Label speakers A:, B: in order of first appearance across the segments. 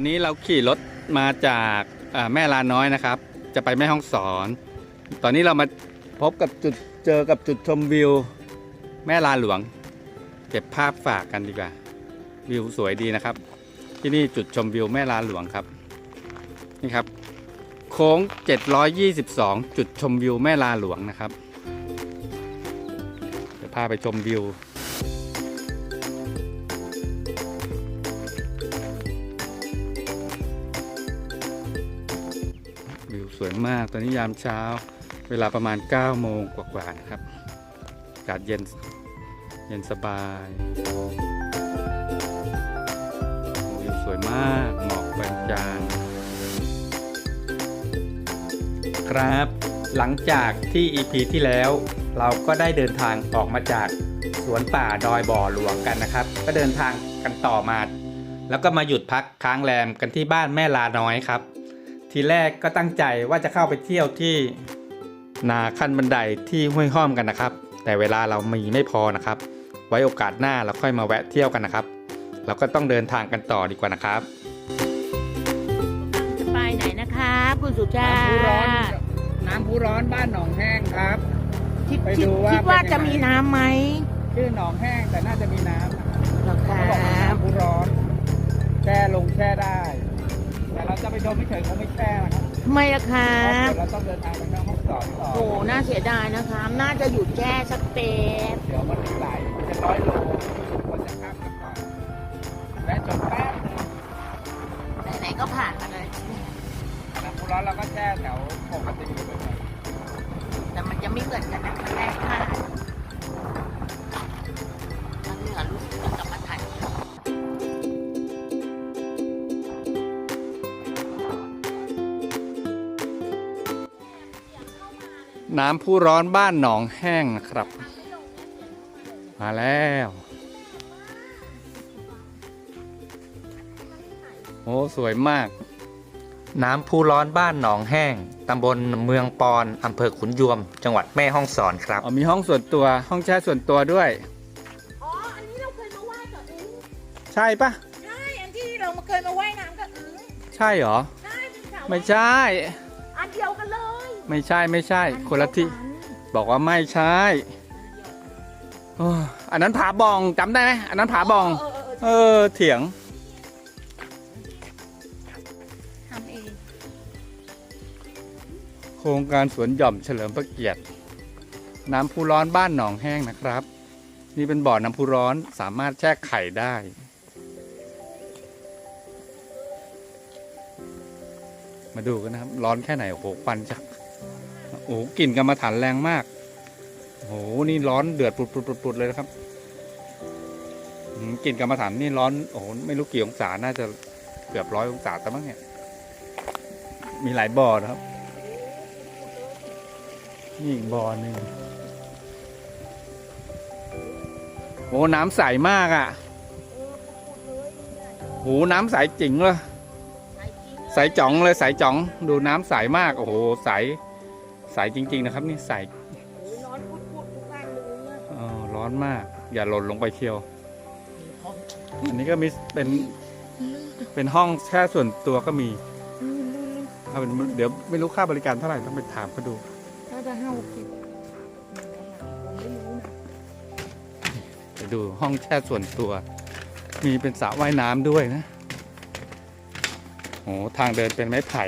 A: อนนี้เราขี่รถมาจากแม่ลาน้อยนะครับ จะไปแม่ห้องสอน ตอนนี้เรามาพบกับจุดเจอกับจุดชมวิว แม่ลาหลวง เก็บภาพฝากกันดีกว่า วิวสวยดีนะครับ ที่นี่จุดชมวิวแม่ลาหลวงครับ นี่ครับ โค้ง 722 จุดชมวิวแม่ลาหลวงนะครับ เดี๋ยวพาไปชมวิว สวยมาก ตอนนี้ยามเช้า เวลาประมาณ 9 โมงกว่าๆนะครับ อากาศเย็น เย็นสบายวิวสวยมาก หมอกบางจางครับ หลังจากที่ EP ที่แล้วเราก็ได้เดินทางออกมาจากสวนป่าดอยบ่อหลวงกันนะครับ ก็เดินทางกันต่อมา แล้วก็มาหยุดพักค้างแรมกันที่บ้านแม่ลาน้อยครับ ทีแรกก็ตั้งใจว่าจะเข้าไปเที่ยวที่ นาขั้นบันไดที่ห้วยห้อมกันนะครับ แต่เวลาเรามีไม่พอนะครับ ไว้โอกาสหน้าเราค่อยมาแวะเที่ยวกันนะครับ เราก็ต้องเดินทางกันต่อดีกว่านะครับ
B: จะไปไหนนะคะคุณสุชา
C: น้ำพุร้อน
B: ติ
C: น้ำพุร้อนบ้านหนองแห้งครับ
B: คิด
C: ไป
B: คิด
C: ดูว่า
B: คิดว่า
C: เป็นยังไง
B: จะมีน้ำไหม
C: ชื่อหนองแห้งแต่น่าจะมีน้ำนะครับ
B: เหรอค
C: เขา
B: รั
C: บอกว่า
B: บ
C: น้ำพุร้อนแช่ลงแช่ได้ แต่เราจะไปชมไม่เฉยคงไม่แช่นะครับ
B: ทำไมล่ะครั
C: เพราะ
B: บ
C: เดี๋ยวเราต้องเดินทางไปแม่ห้องสอนต่อ
B: โอ้น่าเสียดายนะคะ น่าจะหยุดแช่สักเป๊บ
C: เดี๋ยวมันอีกหลายเป็นร้อยโลควรจะข้ามกันก่อนและจบแป๊บนึง
B: ไหนๆก็ผ่านมาเลย
C: น้ำพุร้อนเราก็แช่แถวปกติอยู่เลย
B: แต่มันจะไม่เหมือนกันนะมันแรกมา น้ำ
A: ผู้ร้อนบ้านหนองแห้งนะครับ มาแล้วโอ้สวยมาก น้ำผู้ร้อนบ้านหนองแห้งตำบลเมืองปอนอำเภอขุนยวม จังหวัดแม่ฮ่องสอนครับมีห้องส่วนตัวห้องแช่ส่วนตัวด้วย
B: อ๋อ อันนี้เราเคยมาว่ายกับอึ้ง
A: ใช่ปะ
B: ใช่ อันที่เรามาเคยมาว่ายน้ำกับอึ้ง
A: ใช่เหรอ
B: ใช่เป็นสาว
A: ไม่ใช่ ไม่ใช่ไม่ใช่ คนละที่ บอกว่าไม่ใช่โอ้อันนั้นผาบองจำได้ไหมอันนั้นผาบอง
B: เออเออเออ
A: เออเถียง
B: ทำเอง
A: โครงการสวนหย่อมเฉลิมพระเกียรติ น้ำพุร้อนบ้านหนองแห้งนะครับ นี่เป็นบ่อน้ำพุร้อนสามารถแช่ไข่ได้ มาดูกันนะครับ ร้อนแค่ไหนโอ้โหควันจัก โอ้กลิ่นกรรมฐานแรงมากโอ้โหนี่ร้อนเดือดปุดๆเลยนะครับกลิ่นกรรมฐานนี่ร้อนโอ้โหไม่รู้กี่องศาน่าจะเกือบร้อยองศาแต่มั้งเนี่ยมีหลายบ่อนะครับนี่อีกบ่อหนึ่งโอ้น้ำใสมากอะ่ะโหน้ำใสจริงเลยใสจ่องเลยใสจ่อง ดูน้ำใสมาก โอ้โหใส ใสจริง ๆ นะครับนี่ใส
B: ร้อนพุดๆทุกวันเลยอะ
A: อ๋อร้อนมาก อย่าหล่นลงไปเชียว อันนี้ก็มีเป็นเป็นห้องแช่ส่วนตัวก็มีถ้าเป็นเดี๋ยวไม่รู้ค่าบริการเท่าไหร่ต้องไปถามเขาดู
B: น่าจะห้าหกสิบผมไม่รู้นะ
A: ไปดูห้องแช่ส่วนตัว มีเป็นสระว่ายน้ำด้วยนะโอ้ทางเดินเป็นไม้ไผ่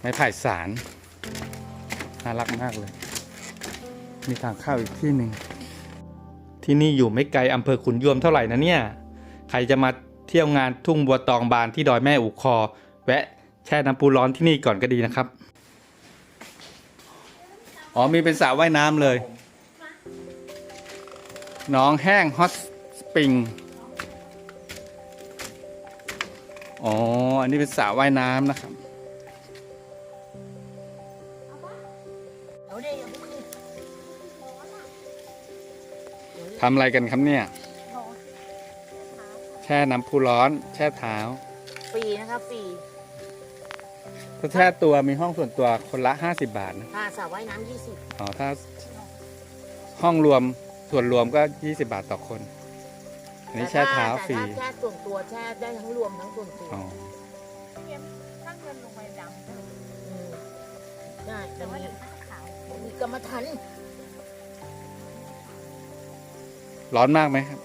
A: ไม้ไผ่สาร น่ารักมากเลย มีทางเข้าอีกที่หนึ่งที่นี่อยู่ไม่ไกลอำเภอขุนยวมเท่าไหร่นะเนี่ย ใครจะมาเที่ยวงานทุ่งบัวตองบานที่ดอยแม่อูคอ แวะแช่น้ำปูร้อนที่นี่ก่อนก็ดีนะครับ อ๋อมีเป็นสระว่ายน้ำเลย น้องแห้งฮอตสปริง อ๋อ อันนี้เป็นสระว่ายน้ำนะครับ ทำอะไรกันครับเนี่ย แช่น้ำพุร้อน แช่เท้า
B: ฟรีนะครับฟรี
A: ถ้าแช่ตัวมีห้องส่วนตัวคนละ 50 บาทนะ
B: ค่าสระว่ายน้ำยี่สิบ
A: อ๋อถ้าห้องรวมส่วนรวมก็ 20 บาทต่อคน อันนี้แช่เท้าฟรี
B: แต่ถ้าแช่ส่วนตัวแช่ได้ทั้งรวมทั้งส่วนตัว
A: อ๋อ
B: ถ้าเงินลงไปดำอืมได้
D: แต่
B: แต่
D: ว่า
B: ว่า
D: เดี๋ยวถ้าขาว
B: มีกรรมฐาน
A: ร้อนมากไหมครับ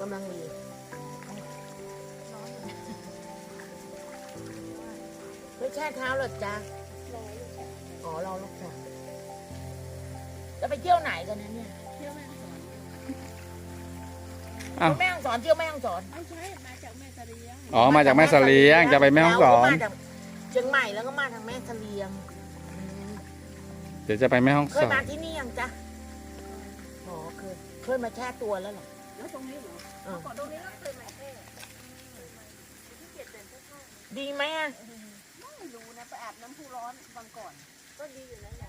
B: กำลังดี
D: ร้อน
B: ไม่แช่เท้าหรอจ๊ะ
D: ร้อนอยู่แค่
B: อ๋อเราลูกสาวจะไปเที่ยวไหนกันนะเนี่ย
D: เที่ยวแม่ฮ่องสอน
A: อ้าว
B: แม่ฮ่องสอนเที่ยวแม่ฮ่องสอน
D: ไม่ใช่มาจากแม่เสลียง
A: อ๋อมาจากแม่เสลียงจะไปแม่ฮ่องสอน
B: แล้วก็มาจากเชียงใหม่แล้วก็มาทางแม่เสลียงอืม
A: เดี๋ยวจะไปแม่ห้อง
B: เค
A: ส
B: ย
A: อน
B: มาที่นี่ยังจ๊ะอ๋อ เคยเคยมาแช่ตัวแล้วเหรอ
D: แล้วตรงนี้เหรอ
B: เออ
D: ก่อนตรงนี้ก็เคยมาแค่ที่เจ็ดเดือนเจ้าข้า
B: ดีไหมอะ
D: ไม่รู้นะไปอาบน้ำพุร้อนวันก่อน ก็ดีอยู่แล้วแหละ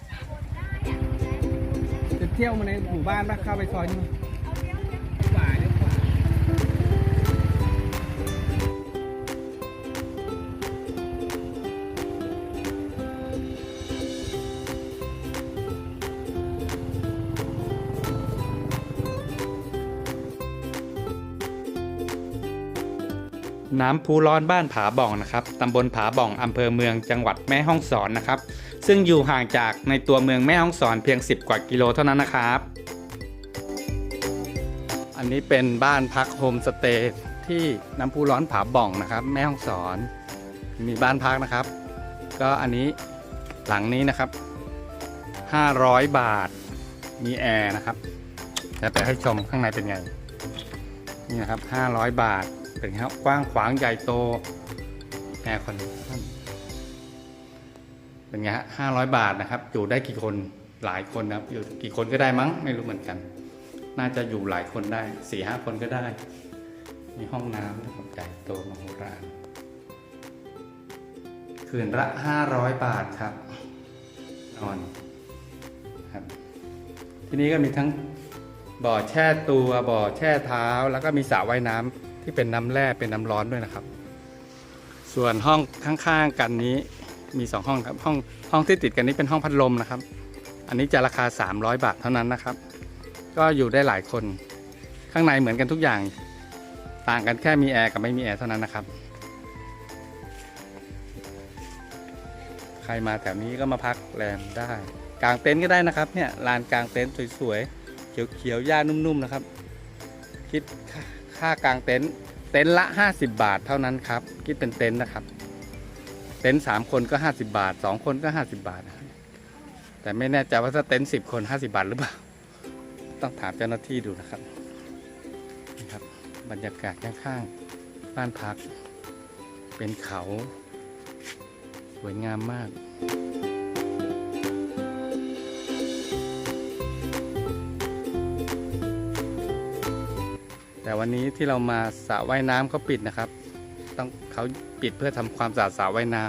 C: จะเที่ยวมาในหมู่บ้านปะเข้าไปซอยนี้
A: น้ำพุร้อนบ้านผาบ่องนะครับตำบลผาบ่องอำเภอเมืองจังหวัดแม่ฮ่องสอนนะครับ ซึ่งอยู่ห่างจากในตัวเมืองแม่ฮ่องสอนเพียง 10 กว่ากิโลเท่านั้นนะครับ อันนี้เป็นบ้านพักโฮมสเตย์ที่น้ำพุร้อนผาบ่องนะครับ แม่ฮ่องสอนมีบ้านพักนะครับ ก็อันนี้หลังนี้นะครับ 500 บาทมีแอร์นะครับเดี๋ยวไปให้ชมข้างในเป็นไงนี่นะครับ 500 บาท เป็นครับกว้างขวางใหญ่โตแอร์คอนดิชันเป็นไงฮะ500บาทนะครับอยู่ได้กี่คนหลายคนนะครับอยู่กี่คนก็ได้มั้งไม่รู้เหมือนกัน น่าจะอยู่หลายคนได้สี่ห้าคนก็ได้ มีห้องน้ำนะครับใหญ่โตมโหฬารคืนละ500บาทครับนอนครับที่นี้ก็มีทั้งบ่อแช่ตัวบ่อแช่เท้าแล้วก็มีสระว่ายน้ำ ที่เป็นน้ำแร่เป็นน้ำร้อนด้วยนะครับ ส่วนห้องข้างๆกันนี้มีสองห้องครับห้องห้องที่ติดกันนี้เป็นห้องพัดลมนะครับ อันนี้จะราคา 300 บาทเท่านั้นนะครับ ก็อยู่ได้หลายคนข้างในเหมือนกันทุกอย่างต่างกันแค่มีแอร์กับไม่มีแอร์เท่านั้นนะครับ ใครมาแถวนี้ก็มาพักแรมได้กางเต็นท์ก็ได้นะครับเนี่ยลานกางเต็นท์สวยๆเขียวๆหญ้านุ่มๆนะครับ คิด ค่าค่างเต็นท์เต็นท์ละ 50 บาทเท่านั้นครับ คิดเป็นเต็นท์นะครับ เต็นท์สามคนก็ 50 บาท2คนก็ 50 บาทนะครับแต่ไม่แน่ใจว่าถ้าเต็นท์10คน 50 บาทหรือเปล่า ต้องถามเจ้าหน้าที่ดูนะครับนี่ครับ บรรยากาศข้างๆบ้านพัก เป็นเขา สวยงามมาก แต่วันนี้ที่เรามาสระว่ายน้ำเขาปิดนะครับ ต้องเขาปิดเพื่อทำความสะอาดสระว่ายน้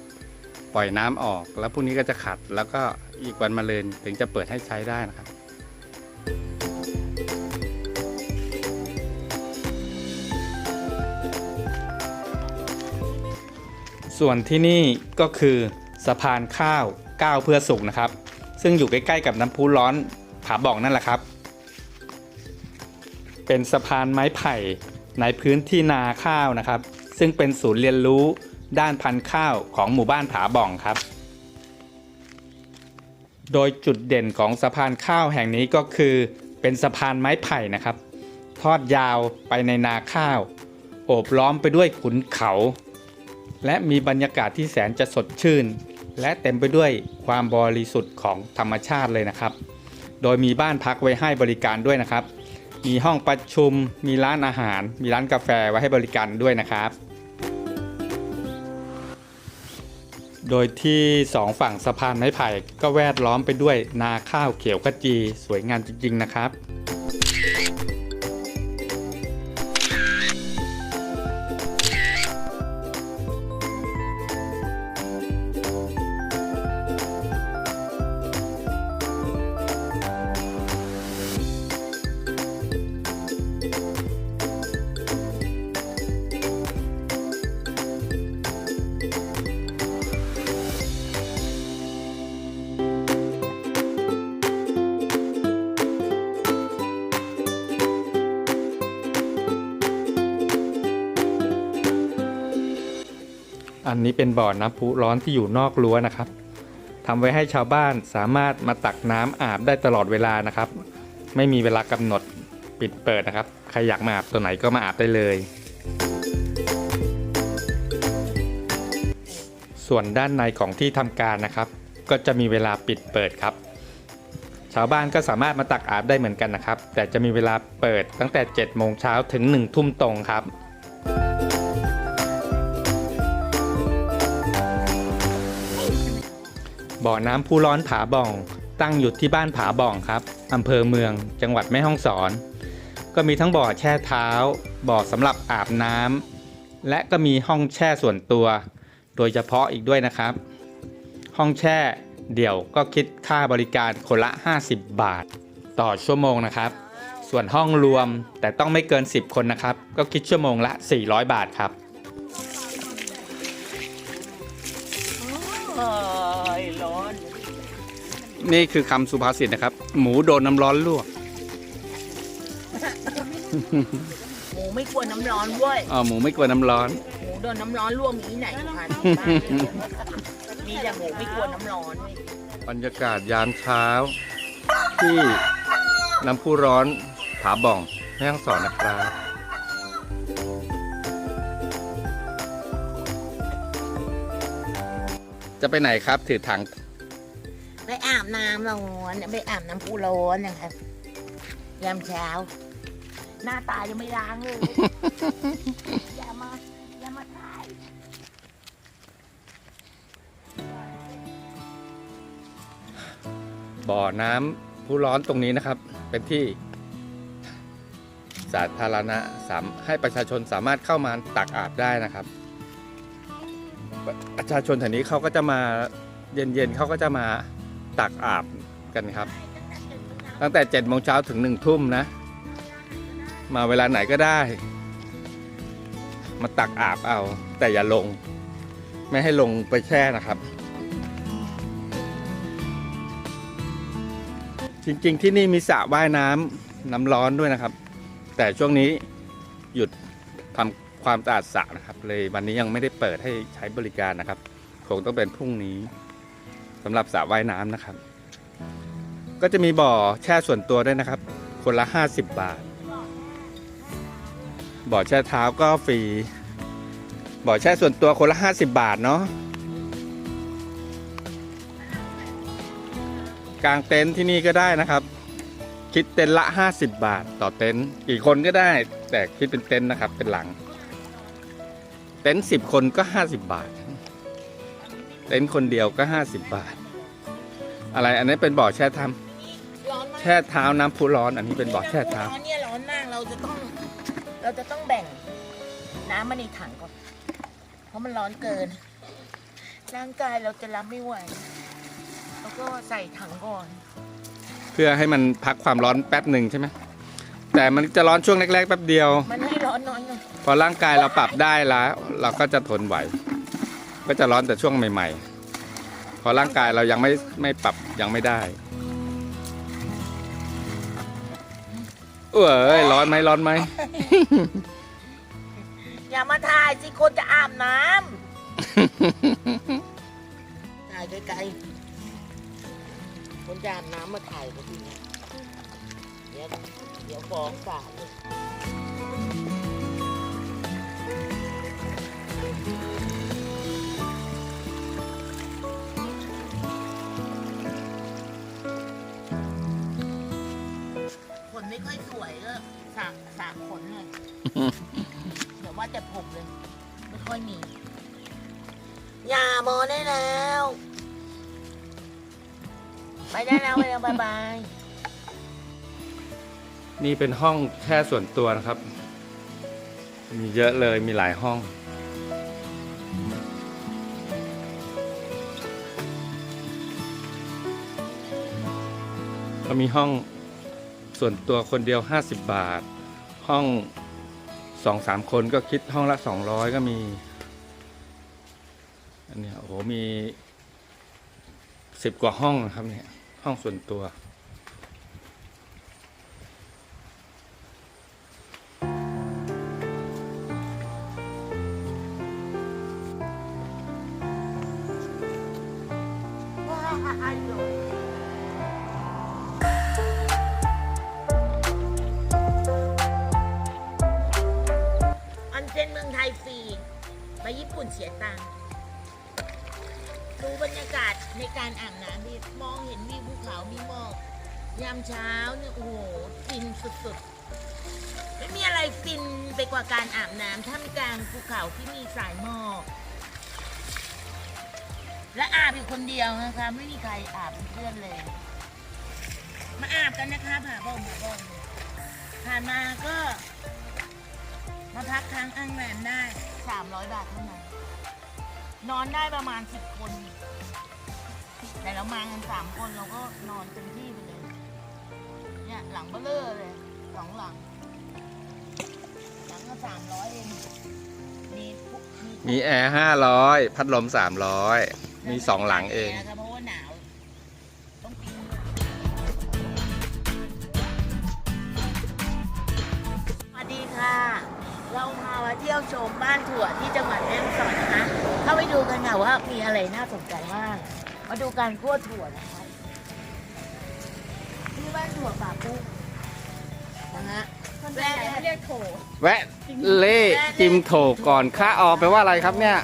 A: ำปล่อยน้ำออกแล้วพรุ่งนี้ก็จะขัด แล้วก็อีกวันมาเลยถึงจะเปิดให้ใช้ได้นะครับส่วนที่นี่ก็คือสะพานข้าวก้าวเพื่อสุขนะครับ ซึ่งอยู่ใกล้ๆกับน้ำพุร้อนผาบ่องนั่นแหละครับ เป็นสะพานไม้ไผ่ในพื้นที่นาข้าวนะครับ ซึ่งเป็นศูนย์เรียนรู้ด้านพันธุ์ข้าวของหมู่บ้านผาบ่องครับ โดยจุดเด่นของสะพานข้าวแห่งนี้ก็คือ เป็นสะพานไม้ไผ่นะครับ ทอดยาวไปในนาข้าว โอบล้อมไปด้วยขุนเขา และมีบรรยากาศที่แสนจะสดชื่น และเต็มไปด้วยความบริสุทธิ์ของธรรมชาติเลยนะครับ โดยมีบ้านพักไว้ให้บริการด้วยนะครับ มีห้องประชุม มีร้านอาหาร มีร้านกาแฟไว้ให้บริการด้วยนะครับ โดยที่สองฝั่งสะพานไม้ไผ่ก็แวดล้อมไปด้วยนาข้าวเขียวขจี สวยงามจริง ๆ นะครับ อันนี้เป็นบ่อน้ำพุร้อนที่อยู่นอกรั้วนะครับทำไว้ให้ชาวบ้านสามารถมาตักน้ำอาบได้ตลอดเวลานะครับ ไม่มีเวลากำหนดปิดเปิดนะครับ ใครอยากมาอาบตัวไหนก็มาอาบได้เลย ส่วนด้านในของที่ทำการนะครับ ก็จะมีเวลาปิดเปิดครับ ชาวบ้านก็สามารถมาตักอาบได้เหมือนกันนะครับ แต่จะมีเวลาเปิดตั้งแต่7โมงเช้าถึง1ทุ่มตรงครับ บ่อน้ำผู้ร้อนผาบ่อง ตั้งอยู่ที่บ้านผาบ่องครับอำเภอเมือง จังหวัดแม่ฮ่องสอน ก็มีทั้งบ่อแช่เท้า บ่อสำหรับอาบน้ำและก็มีห้องแช่ส่วนตัว โดยเฉพาะอีกด้วยนะครับ ห้องแช่เดี่ยวก็คิดค่าบริการคนละ 50 บาท ต่อชั่วโมงนะครับ ส่วนห้องรวมแต่ต้องไม่เกิน 10 คนนะครับ ก็คิดชั่วโมงละ 400 บาทครับ
B: ร้อน
A: นี่คือคำสุภาษิตนะครับ หมูโดนน้ำร้อนลวก
B: หมูไม่กลัวน้ำร้อนเว้ย
A: อ๋อหมูไม่กลัวน้ำร้อน
B: หมูโดนน้ำร้อนลวกมีที่ไหนคะมีแต่หมูไม่กลัวน้ำร้อน
A: บรรยากาศยามเช้า ที่น้ำพุร้อนผาบ่องแม่ฮ่องสอนนะครับ จะไปไหนครับ ถือถัง
B: ไปอาบน้ำร้อนไปอาบน้ำพุร้อนนะครับ ยามเช้า หน้าตายังไม่ล้างเลย อย่ามา อย่ามาถ่าย
A: บ่อน้ำผู้ร้อนตรงนี้นะครับ เป็นที่ สาธารณะสามให้ประชาชนสามารถเข้ามาตักอาบได้นะครับ ประชาชนแถวนี้เขาก็จะมาเย็นๆเขาก็จะมาตักอาบกันครับ ตั้งแต่7จ็ดโมงเช้าถึงหนึ่งทุ่มนะ มาเวลาไหนก็ได้ มาตักอาบเอา แต่อย่าลง ไม่ให้ลงไปแช่นะครับ จริงๆที่นี่มีสระว่ายน้ำน้ำร้อนด้วยนะครับ แต่ช่วงนี้หยุดทำ ความสะอาดสระนะครับ เลยวันนี้ยังไม่ได้เปิดให้ใช้บริการนะครับ คงต้องเป็นพรุ่งนี้สำหรับสระว่ายน้ำนะครับ ก็จะมีบ่อแช่ส่วนตัวด้วยนะครับ คนละ 50 บาท บ่อแช่เท้าก็ฟรี บ่อแช่ส่วนตัวคนละ 50 บาทเนาะกางเต็นท์ที่นี่ก็ได้นะครับ คิดเต็นท์ละ 50 บาท ต่อเต็นท์กี่คนก็ได้ แต่คิดเป็นเต็นท์นะครับเป็นหลัง เต็นท์สิบคนก็50บาท เต็นท์คนเดียวก็50บาท อะไรอันนี้เป็นบ่อแช่ท
B: ร้อนมากำ
A: แช่เท้าน้ำพุร้อน อันนี้เป็นบ่อแช่เท้า
B: ร้อนเนี่ยร้อนมากเราจะต้อง เราจะต้องแบ่งน้ำมาในถังก่อน เพราะมันร้อนเกิน ร่างกายเราจะรับไม่ไหว แล้วก็ใส่ถังก่อน
A: เพื่อให้มันพักความร้อนแป๊บหนึ่งใช่ไหมแต่มันจะร้อนช่วงแรกๆแป๊บเดียว
B: มันให้ร้ อนนอยหน่อย
A: พอร่างกายเราปรับได้แล้ว เราก็จะทนไหว ก็จะร้อนแต่ช่วงใหม่ ๆ พอร่างกายเรายังไม่ไม่ปรับยังไม่ได้เอ้ยร้อนไหมร้อนไหม
B: อย่ามาถ่ายสิคนจะอาบน้ำถ่ายไกลๆคนจะอาบน้ำมาถ่ายก็ทีนี้เดี๋ยวเดี๋ยวฟ้องศาลเลย ไม่ค่อยสวยก็สระสระขนเลยเดี๋ยวว่าแต่ผมเลย ไม่ค่อยมี อย่าโมได้แล้ว ไปได้แล้วไปแล้วบายบาย
A: นี่เป็นห้องแช่ส่วนตัวนะครับ มีเยอะเลยมีหลายห้อง ก็มีห้อง ส่วนตัวคนเดียว 50 บาท ห้องสองสามคนก็คิดห้องละ 200 ก็มี อันนี้โอ้โหมีสิบกว่าห้องนะครับเนี่ย ห้องส่วนตัว
B: และอาบอยู่คนเดียวนะคะ ไม่มีใครอาบเป็นเพื่อนเลย มาอาบกันนะคะผ่าบ่งผ่าบ่งผ่านมาก็ มาพักค้างอ้างแรมได้สามร้อยบาทเท่านั้นนอนได้ประมาณสิบคน แต่เรามากันสามคนเราก็นอนเต็มที่ไปเลย เนี่ยหลังเบลเลอร์เลยสองหลัง หลังก็สามร้อยเองมีมี
E: มีแอร์ห้าร้อยพัดลมสามร้อย มีสองหลังเอง
B: นะครับเพราะว่าหนาวต้องปีนสวัสดีค่ะ เราพามาเที่ยวชมบ้านถั่วที่จังหวัดแม่ฮ่องสอนนะคะ เข้าไปดูกันค่ะว่ามีอะไรน่าสนใจบ้างมาดูการคั่วถั่วนะคะที่บ้านถั่วป่าปุ๊กนะฮะ
D: คนแรกเขาเรียกโถ
E: แวะเล่จิมโถก่อนค่าออกไปลว่าอะไรครับเนี่ย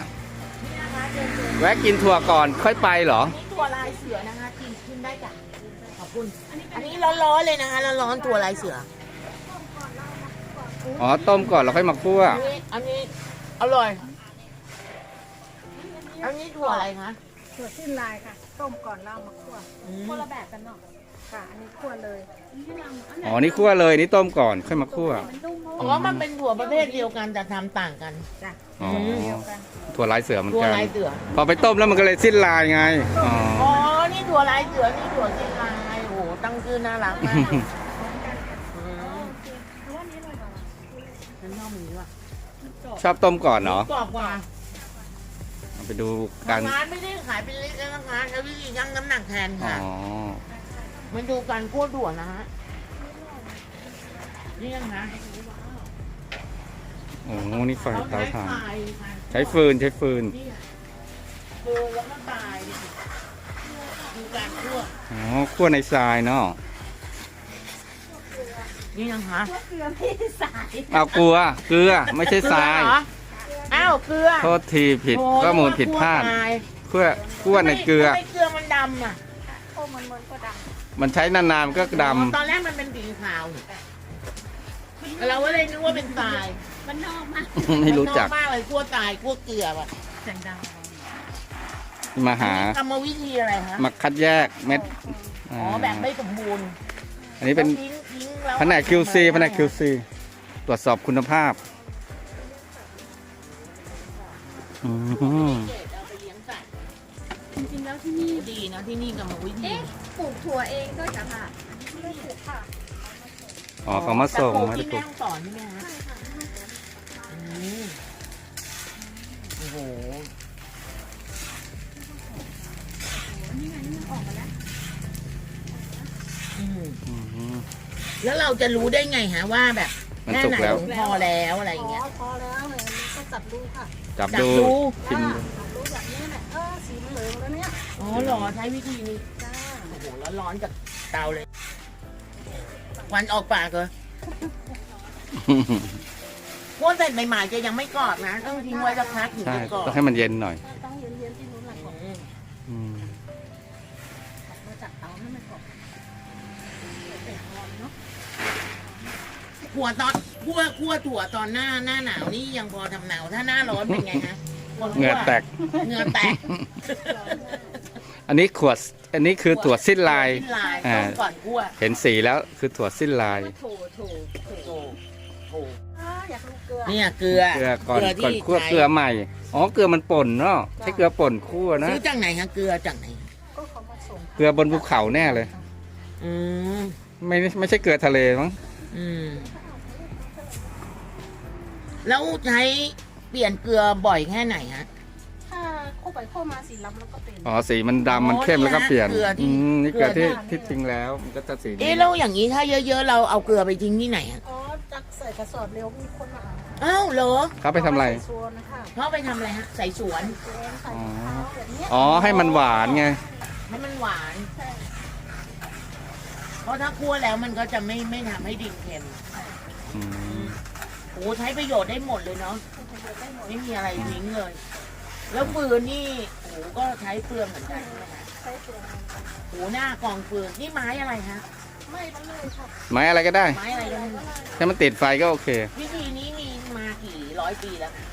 E: แวะกินถั่วก่อนค่อยไปเหรอ
B: อันนี้ถั่วลายเสือนะคะกินขึ้นได้จ้ะขอบคุณ อันนี้ร้อนๆเลยนะคะร้อนๆถั่วลายเสือ
E: อ๋อ ต้มก่อนแล้วค่อยมาคั่ว
B: อันนี้อันนี้อร่อย อันนี้ถั่วอะไรคะ
D: ถั่วสิ้นลายค่ะ ต้มก่อนแล้วเอามาคั่ว
B: อืม
D: คนละแบบกันเนาะค่ะ อันนี้คั่วเลย
E: อ๋อ นี่คั่วเลย นี่ต้มก่อนค่อยมาคั่ว
D: มันนุ่ม
B: อ๋อมันเป็นถั่วประเภทเดียวกันแต่ทำต่างกัน
D: จ้ะ
E: อ๋อ
D: เดียวกัน
E: ถั่วลายเสือเหมือน
B: ถั่ว
E: กัน
B: ลายเสือ
E: พอไปต้มแล้วมันก็เลยสิ้นลายไงอ๋อ
B: อ๋อ นี่ถั่วลายเสือ นี่ถั่วเชียงราย โอ้โห ตั้งชื่อน่ารักมากอืม
D: เพราะว่านี้อร่อยกว่า
B: ฉันชอบอันนี้ว่ะ
E: ชอบต้มก่อนเนาะ
B: กรอบกว่า
E: เอาไปดูกัน
B: ร้านไม่ได้ขายเป็นลิตรนะคะใช้วิธีชั่งน้ำหนักแทน
E: อ๋อ
B: ค่ะมาดูการคั่วถั่วนะฮะนี่ยังนะ
E: โอ้โหนี่ไฟ
B: เขา
E: เตา
B: ใช้
E: ถ่าน
B: ไฟค่ะ
E: ใช้ฟืนใช้ฟืน
B: นี่อะฟืนแล้วก็ตายเนี่ยดูการคั่ว
E: อ๋อคั่วในทรายเนาะ
B: นี่นะคะ
D: เกลือพี่สาย
E: เอากลัวเกลือไม่ใช่ทราย
B: เกลือเหรออ้าวเกลือ
E: โทษทีผิด
B: โอ้
E: ข้อมูลผิดพลาด
B: คั่วตย
E: คั่วคั่วในเกลือ
B: ทำไมเกลือมันดำอะ
D: โอ้มันมันก็ดัง
E: มันใช้นานๆมันก็ด
B: อ๋อตอนแรกมันเป็นสีขาว เราก็เลยนึกว่าเป็นทราย
D: มันนอกมากำ
E: ไม่รู้จัก
B: มันนอมากเลยคั่วตายคั่วเกลือว่ะ
D: เสียงดัง
E: มาหา
B: กรรมวิธีอะไรฮะ
E: มาคัดแยกเม็ด
B: อ๋อแบบไม่สมบูรณ์
E: อันนี้เป็น
B: ทิ้งทิ้งแล้ว
E: แผนก QC แผนก QC ตรวจสอบคุณภาพอืม
B: เกรดเอาไปเลี้ยงสัตว์
D: จริงๆแล้วที่นี่
B: ดีนะที่นี่กรรมวิธี
D: เอ๊ะปลูกถั่วเองก็จะค่ะไม่ได้ปลูกค่ะ
E: อ๋อเขามาส่ง
B: แต่ปลูก
E: มา
B: ที่
E: ปลู
B: แม่
E: ก
B: ฮ่องสอนใช่ไหมฮะอืม โอ้โห
D: นี่ไงนี่มันออกมาแล้ว
B: อืม
E: อืม
B: แล้วเราจะรู้ได้ไงฮะว่าแบบ
E: มัน
B: แม่
E: สุก
B: ไหน
E: แล้ว
B: พอแล้วอะไรอย่าง
D: อ๋
B: เงี้ย
D: อพอแล้วเลยอันนี้ก็จับดูค่ะ
E: จับ
B: จับ
E: ดู
B: ดู
E: ชิม
D: จับดูแบบนี้แหละเออสีเหลืองแล้วเนี่ย
B: อ๋อเหรอใช้วิธีนี้
D: จ้า
B: โอ้โหแล้วร้อนจากเตาเลยควันออกปากเลย พวกเสร็จใหม่ๆจะยังไม่กรอบนะ ต้องทิ้งไว้สักพักถึง
E: ใช่
B: จะกรอบ
E: ต้องให้มันเย็นหน่อย
D: ต้องเย็นๆที่นู้นแหละก่อน
B: อืม
E: อืม
D: มาจากเตานั่นมันก่อนเป็นร้อนเนาะ
B: ขัวตอนคั่วคั่วถั่วตอนหน้าหน้าหนาวนี่ยังพอทำหนาวถ้าหน้าร้อนเป็นไงฮะคน
E: เหงื่อแตก
B: เหงื่อแตก
E: อันนี้ขวด อันนี้คือถั่วสิ้นลาย
B: สิ้นลาย
E: อ่า
B: ต้มก่อนคั่ว
E: เห็นสีแล้วคือถั่วสิ้นลาย
D: โถโถ เกลือ
B: เนี่ยเกลือ
E: เกลือก่อน
B: ที่
E: ก่อนคั่ว
B: ใช้
E: เกลือใหม่ อ๋อเกลือมันป่นเนาะใช้เกลือป่นคั่วนะ
B: ซื้อจากไหนฮะเกลือจากไหน
D: ก็เขามาส่ง
E: เกลือบนภูเขาแน่เลย
B: อืม
E: ไม่ไม่ใช่เกลือทะเลมั้ง
B: อืมแล้วใช้เปลี่ยนเกลือบ่อยแค่ไหนฮะ
D: ถ้าโคไปโคมาสีล้ำแล้วก็เป็น
E: อ๋อสีมันดำมันเข้มแล้วก็เปลี่ยน
B: เกลือที่
E: อืมนี่เกลือที่
B: เกลือที่
E: ที่ทิ้งแล้วมันก็จะสีนี้
B: เอ๊ะแล้วอย่างนี้ถ้าเยอะๆเราเอาเกลือไปทิ้งที่ไหนฮะ
D: อ๋อจักใส่กระสอบเร็วมีคนมาเอา
B: อ้าวเหรอ
E: เขาไปทำอะไร
D: ใส่ส่วนนะคะ
B: เขาไปทำอะไรฮะใส่สวน
D: แกงใส่มะพร้าวแบบเนี้ย
E: อ๋อ ให้มันหวานไง
B: ให้มันหวาน
D: ใช่
B: เพราะถ้าคั่วแล้วมันก็จะไม่ไม่ทำให้ดินเค็ม
E: อืม
B: โอ้ใช้ประโยชน์ได้หมดเลยเนาะ
D: ถูก
B: ไม่มีอะไรทิ้งเลย แล้วฟืนนี่โอ้โหก็ใช้เปลืองเหมือนกันใช่ไหมคะ
D: ใช้เปลือง
B: โอ้โหหน้ากองฟืนนี่ไม้อะไรฮะ
D: ไม่มันเลยค่ะ
E: ไม้อะไรก็ได้
B: ไม้อะไรกัน
E: ถ้ามันติดไฟก็โอเค
B: วิธีนี้มีมากี่ ร้อยปีแล้วคะ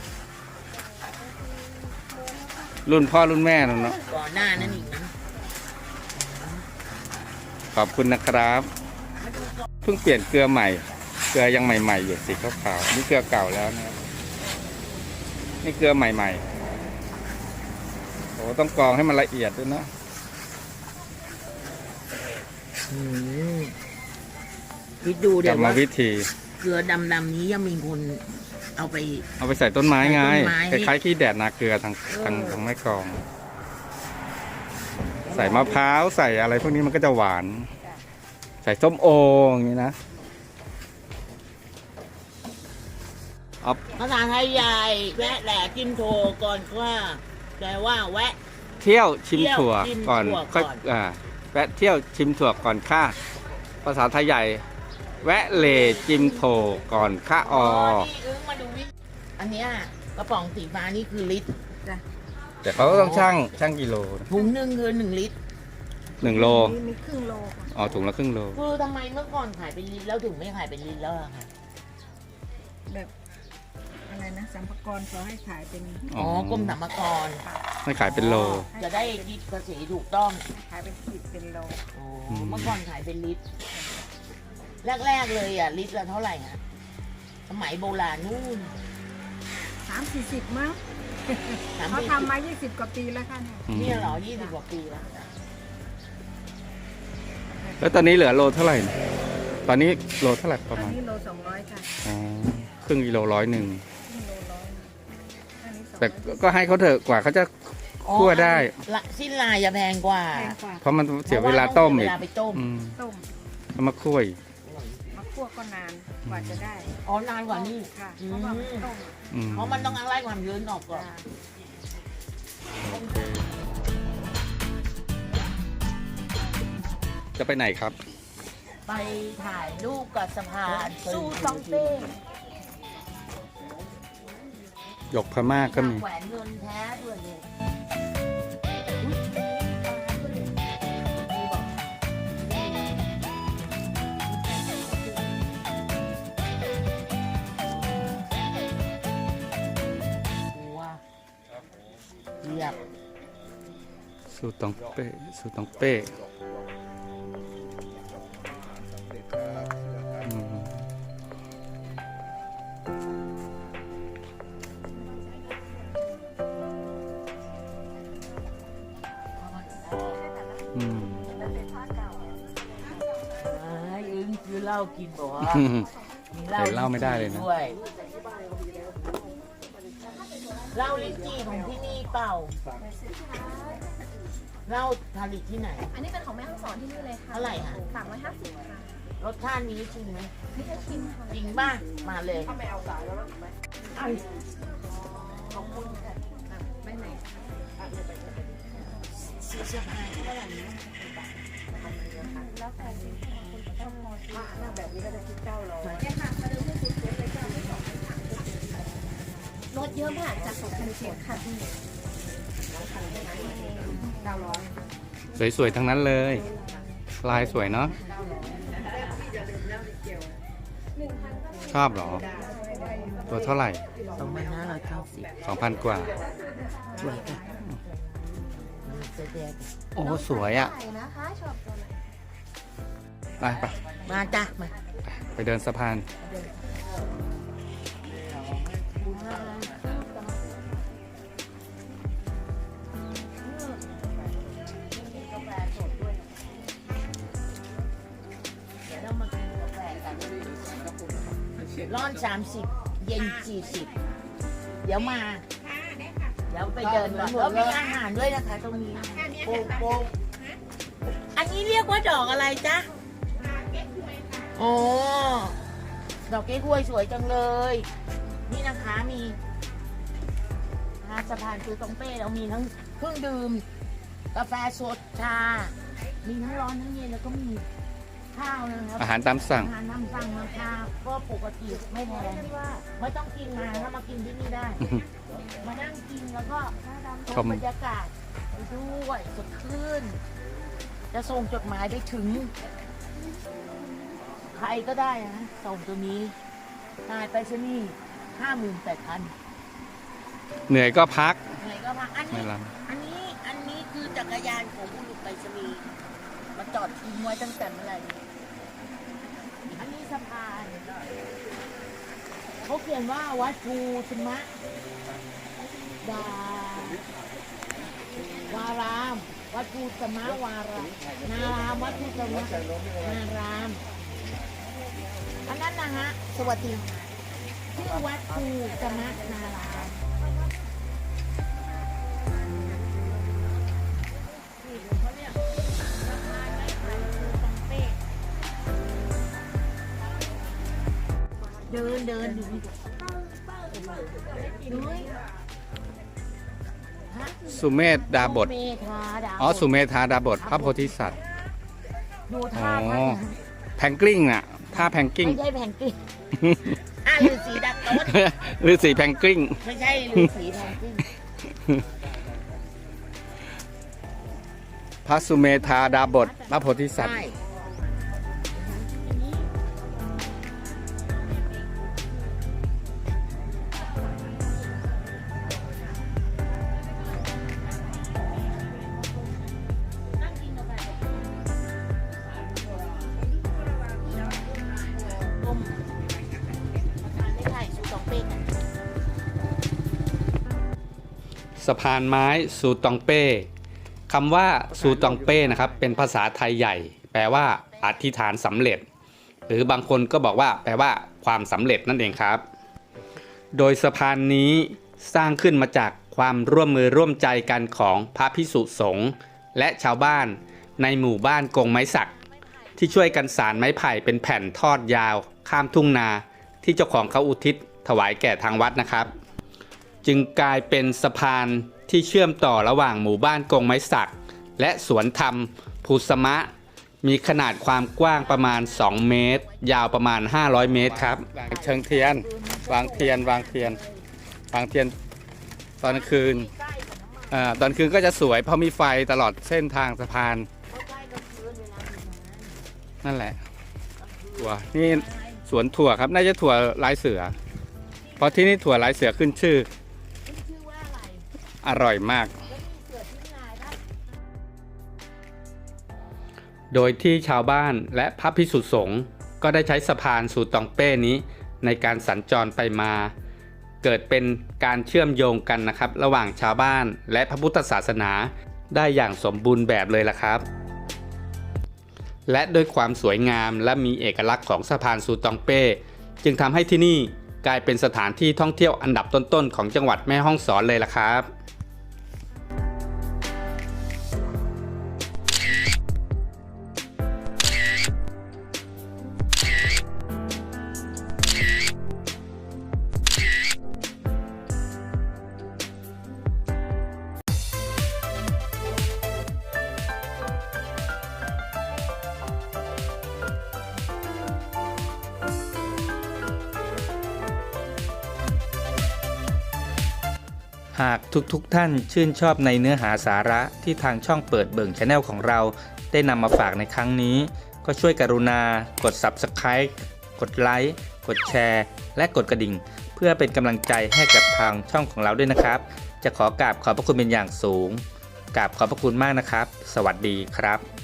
E: รุ่นพ่อรุ่นแม่นั่นเนาะ
B: ก่อนหน้านั้นอีกนะ
E: ขอบคุณนะครับ เพิ่งเปลี่ยนเกลือใหม่ เกลือยังใหม่ๆอยู่สีขาวๆนี่เกลือเก่าแล้วนะครับนี่เกลือใหม่ๆโอ้ต้องกรองให้มันละเอียดด้วยเนาะ
B: อืมคิดดู
E: ก
B: เดี๋
E: ลั
B: ย
E: บ
B: ว
E: มา
B: ว่า
E: วิธี
B: เกลือดำๆนี้ยังมีคน เอาไป
E: เอาไปใส่ต้นไม้ไง
B: ใส่ต้นไม้
E: คล้ายๆขี้แดดนาเกลือทางทาง
B: เออ
E: ทางแม่กลอง ใส่มะพร้าวใส่อะไรพวกนี้มันก็จะหวาน ใส่ส้มโออย่างนี้นะเอา
B: ภาษาไทยใหญ่แวะแหลกจิ้มโทก่อนว่าแปลว่าแวะ
E: เที่ยวชิมถั่ว
B: เที่ยวชิม
E: ก่อน
B: ถั่ว
E: ค่อย
B: ก่อน
E: อ่าแวะเที่ยวชิมถั่วก่อนค่าภาษาไทยใหญ่ แวะเลจิมโถก่อนค่าออ
B: นี่อึ้งมาดูวิอันเนี้ยกระป๋องสีฟ้านี่คือลิตร
E: แต่เขาก็ต้องช่างช่างกิโลนะ
B: ถุงหนึ่งคือหนึ่งลิตร
E: หนึ่งโล
D: มีมีครึ่งโลค่ะ
E: อ๋อถุงละครึ่งโล
B: คือทำไมเมื่อก่อนขายเป็นลิตรแล้วถึงไม่ขายเป็นลิตรแล้วอะคะ
D: แบบอะไรนะสัมภากระขอให้ขายเป็น
B: อ๋อกรมสรรพากร
E: ไม่ขายเป็นโล
B: จะได้คิดภาษีถูกต้อง
D: ขายเป็นขีดเป็นโล
B: อ๋อ
E: อืม
B: เมื่อก่อนขายเป็นลิตร แรก ๆ เลยอะลิตรละเท่าไหร่ฮะสมัยโบราณนู่น
D: สามสี่สิบมั้ง
B: สาม
D: เขา
B: สิบ
D: ทำมายี่สิบกว่าปีแล้วค่ะเนี่ย
E: อืม
B: เนี่ยเหรอยี่สิบกว่าปีแล้ว
E: แล้วตอนนี้เหลือโลเท่าไหร่นะตอนนี้โลเท่าไหร่ประ
D: อัน
E: มาณ
D: นี้โลสองร้อยค่ะ
E: อ๋อครึ่งกิโลร้อยหนึ่ง
D: ครึ่งโลร้อยอันนี้สอง
E: แต่
D: ร้อย
E: ก็ให้เขาเถอะกว่าเขาจะคั่วได้
B: ละสิ้นลายจะแพงกว่า
D: แพงกว่า
E: เพราะมันเสียเวลาต้ม
B: เว
E: อีก
B: ลาไปต้ม
E: อืม
D: ต้ม
E: แล้วมาคั่วอีก
D: มา คั่วก็นานกว่าจะได้
B: อ๋อนานกว่านี้
D: ค่ะ
B: อื
D: เพราะว่ามัน
B: ม
D: ต้ม
E: อืม
B: เพราะมันต้องไล่ความชื้นออกก่อน
D: จ้ะ
E: จะไปไหนครับ
B: ไปถ่ายรูปกับสะพาน
D: สู้ตองเต้
E: หยกพม่าก็มี
B: แหวนเงินแท้ด้วยเลย เรียบ
E: สูตองเป้สูตองเป้อืมอืม
B: ไอ้อึ้งซื้อเหล้ากินบอกว่า
E: อืม
B: มี
E: เห็นเหล้าไม่ได้เลยนะ
B: ด้วย เหล้าลิ้นจี่ของที่นี่เปล่าเหล้าผลิตที่ไหน
F: อันนี้เป็นของแม่ห้องสอนที่นี่เลยค่ะ
B: เท่าไหร่คะ
F: สามร้อยห้าสิบค่ะ
B: รสชาตินี้จริงไหม
F: นี่จะชิมค่ะ
B: จริงป่ะมาเลยเอา
F: ไม่ไหน
B: ซื้อเสื้อผ้าเท่าไหร่นะ
F: แล้วแต่สิคุณชอบมอสี
D: แบบ
F: ลดเยอะมากจากสองพันเจ็ดค่ะพี่
D: เก้าร้อย
E: สวยๆ ทั้งนั้นเลย ลายสวยเนาะชอบเหรอ ตัวเท่าไหร่
B: สองพันห้าร้อยเก้าสิบ
E: สองพันกว่า
B: สวยค่ะเสื้อแดง
E: โอ้ สวยอะ
F: ใช่นะคะชอบตัวไหน
E: ไปไป
B: มาจ้ะมา
E: ไปเดินสะพาน
B: เร้อนสามสิบเย็นสี่สิบเดี๋ยวมาเดี๋ยวไปเดินก่อนแล้วมีอาหารด้วยนะคะ ตรงนี้โป๊กโป๊กอันนี้เรียกว่าดอกอะไรจ๊ะอ๋อดอกเก๊กฮวยสวยจังเลย นี่นะคะมีทางสะพานคือตรงเป้เรามีทั้งเครื่องดื่ม กาแฟสดชา มีทั้งร้อนทั้งเย็นแล้วก็มี ข้าวนะครับ
A: อาหารตามสั่ง
B: อาหารน้ำสั่งราคาก็ปกติไม่แพงไม่ต้องกินมาถ้ามากินที่นี่ได้ มานั่งกินแล้วก็
A: ช
B: ช
A: ม
B: มบรรยากาศไปด้วยสดชื่นจะส่งจดหมายไปถึง ใครก็ได้นะส่งตัวนี้นายไปชนีห้าหมื่นแปดพัน
A: เหนื่อยก็พัก
B: ไหนก็มาอัน
A: ไม่
B: นี้
A: ล
B: อันนี้อันนี้คือจักรยานของบุรุษไปรษณีย์มาจอดทิ้งไว้ตั้งแต่เมื่อไหร่อันนี้ สะพานเขาเขียนว่าวัดภูสมะดาวาราม วัดภูสมะวารามนารามวัดภูสมะนารามอันนั้นนะฮะสวัสดีชื่อวัดภูสมะนาราม เดินเดินอยู่ดูฮะำ
A: สุเมธดาบท
B: เมธาดา
A: อ๋อ สุเมธาดาบท พระโพธิสัตว์
B: ดูท่า
A: อ๋อ
B: ท่านนะ
A: แพงกลิ้งน่ะ ท่าแพงกิ้ง
B: ไม่ใช่แผงกิ้งอ่าฤาษีดักโต๊ด
A: หรือสีแพงกลิ้ง
B: ไม่ใช่ฤาษีแผงกิ้ง
A: พระสุเมธาดาบท พระโพธิสัตว์
B: ใช่ต้ สะ
A: พานไม้ซูตองเป้คำว่าซูตองเป้นะครับเป็นภาษาไทยใหญ่ แปลว่าอธิษฐานสำเร็จ หรือบางคนก็บอกว่า แปลว่า ความสำเร็จนั่นเองครับ โดยสะพานนี้สร้างขึ้นมาจากความร่วมมือร่วมใจกันของพระพิสุสงฆ์และชาวบ้านในหมู่บ้านกงไม้สัก ที่ช่วยกันสารไม้ไผ่เป็นแผ่นทอดยาว ข้ามทุ่งนาที่เจ้าของเขาอุทิศถวายแก่ทางวัดนะครับ จึงกลายเป็นสะพานที่เชื่อมต่อระหว่างหมู่บ้านกงไม้สัก และสวนธรรมภูสมะ มีขนาดความกว้างประมาณ 2 เมตร ยาวประมาณ 500 เมตรครับเชิงเทียน วางเทียน วางเทียน วางเทียนตอนคืนอตอนคืนก็จะสวยเพราะมีไฟตลอดเส้นทางสะพาน
B: นั่น
A: แหละถั่วนี่สวนถั่วครับน่าจะถั่วลายเสือ เพราะที่นี่ถั่วลายเสือขึ้นชื่อ
B: อร่
A: อยมาก โดยที่ชาวบ้านและพระพิสุสงฆ์ก็ได้ใช้สะพานสู่ตองเป้นี้ในการสัญจรไปมา เกิดเป็นการเชื่อมโยงกันนะครับ ระหว่างชาวบ้านและพระพุทธศาสนาได้อย่างสมบูรณ์แบบเลยละครับ และด้วยความสวยงามและมีเอกลักษณ์ของสะพานสูตองเป้ จึงทำให้ที่นี่กลายเป็นสถานที่ท่องเที่ยวอันดับต้นๆ ของจังหวัดแม่ฮ่องสอนเลยล่ะครับ ทุกๆทท่านชื่นชอบในเนื้อหาสาระที่ทางช่องเปิดเบิ่งชาแนลของเรา ได้นำมาฝากในครั้งนี้ ก็ช่วยกรุณากด Subscribe กดไลค์กดแชร์ และกดกระดิ่ง เพื่อเป็นกำลังใจให้กับทางช่องของเราด้วยนะครับ จะขอกราบขอบพระคุณเป็นอย่างสูงกราบขอบพระคุณมากนะครับ สวัสดีครับ